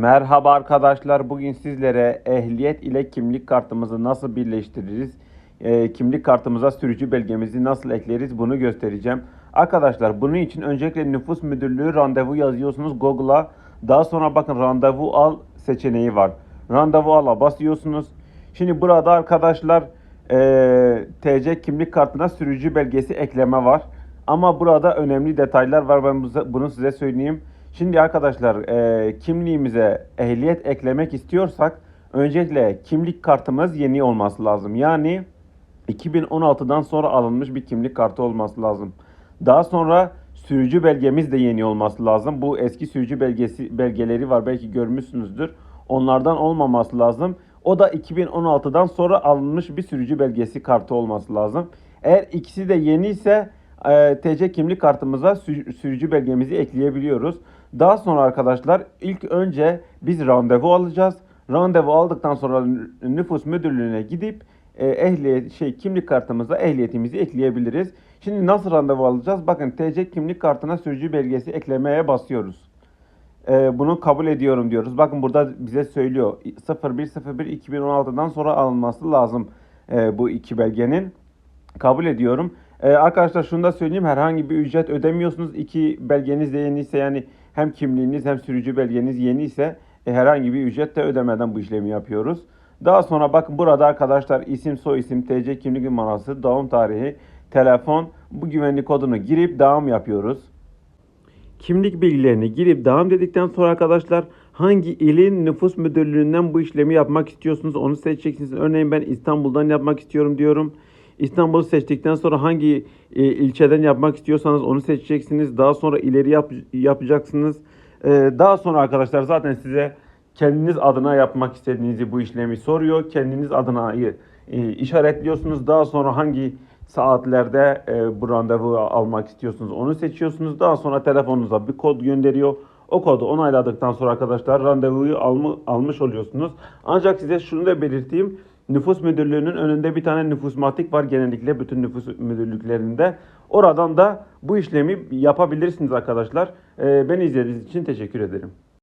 Merhaba arkadaşlar. Bugün sizlere ehliyet ile kimlik kartımızı nasıl birleştiririz? Eee, kimlik kartımıza sürücü belgemizi nasıl ekleriz bunu göstereceğim. Arkadaşlar bunun için öncelikle nüfus müdürlüğü randevu yazıyorsunuz Google'a. Daha sonra bakın randevu al seçeneği var. Randevu al'a basıyorsunuz. Şimdi burada arkadaşlar eee, TC kimlik kartına sürücü belgesi ekleme var. Ama burada önemli detaylar var. Ben bu- bunu size söyleyeyim. Şimdi arkadaşlar eee, kimliğimize ehliyet eklemek istiyorsak öncelikle kimlik kartımız yeni olması lazım. Yani 2016'dan sonra alınmış bir kimlik kartı olması lazım. Daha sonra sürücü belgemiz de yeni olması lazım. Bu eski sürücü belgesi belgeleri var belki görmüşsünüzdür. Onlardan olmaması lazım. O da 2016'dan sonra alınmış bir sürücü belgesi kartı olması lazım. Eğer ikisi de yeni ise e, TC kimlik kartımıza sü- sürücü belgemizi ekleyebiliyoruz. Daha sonra arkadaşlar ilk önce biz randevu alacağız. Randevu aldıktan sonra nüfus müdürlüğüne gidip e, ehliyet şey kimlik kartımıza ehliyetimizi ekleyebiliriz. Şimdi nasıl randevu alacağız? Bakın TC kimlik kartına sürücü belgesi eklemeye basıyoruz. E, bunu kabul ediyorum diyoruz. Bakın burada bize söylüyor 0101-2016'dan sonra alınması lazım e, bu iki belgenin. Kabul ediyorum. E, arkadaşlar şunu da söyleyeyim herhangi bir ücret ödemiyorsunuz. İki belgeniz de yeniyse yani hem kimliğiniz hem sürücü belgeniz yeni ise e, herhangi bir ücret de ödemeden bu işlemi yapıyoruz. Daha sonra bakın burada arkadaşlar isim, soy isim, TC kimlik numarası, doğum tarihi, telefon bu güvenlik kodunu girip devam yapıyoruz. Kimlik bilgilerini girip devam dedikten sonra arkadaşlar hangi ilin nüfus müdürlüğünden bu işlemi yapmak istiyorsunuz onu seçeceksiniz. Örneğin ben İstanbul'dan yapmak istiyorum diyorum. İstanbul'u seçtikten sonra hangi e, ilçeden yapmak istiyorsanız onu seçeceksiniz. Daha sonra ileri yap, yapacaksınız. E, daha sonra arkadaşlar zaten size kendiniz adına yapmak istediğinizi bu işlemi soruyor. Kendiniz adına e, işaretliyorsunuz. Daha sonra hangi saatlerde e, bu randevu almak istiyorsunuz onu seçiyorsunuz. Daha sonra telefonunuza bir kod gönderiyor. O kodu onayladıktan sonra arkadaşlar randevuyu almış oluyorsunuz. Ancak size şunu da belirteyim. Nüfus müdürlüğünün önünde bir tane nüfusmatik var genellikle bütün nüfus müdürlüklerinde. Oradan da bu işlemi yapabilirsiniz arkadaşlar. E, beni izlediğiniz için teşekkür ederim.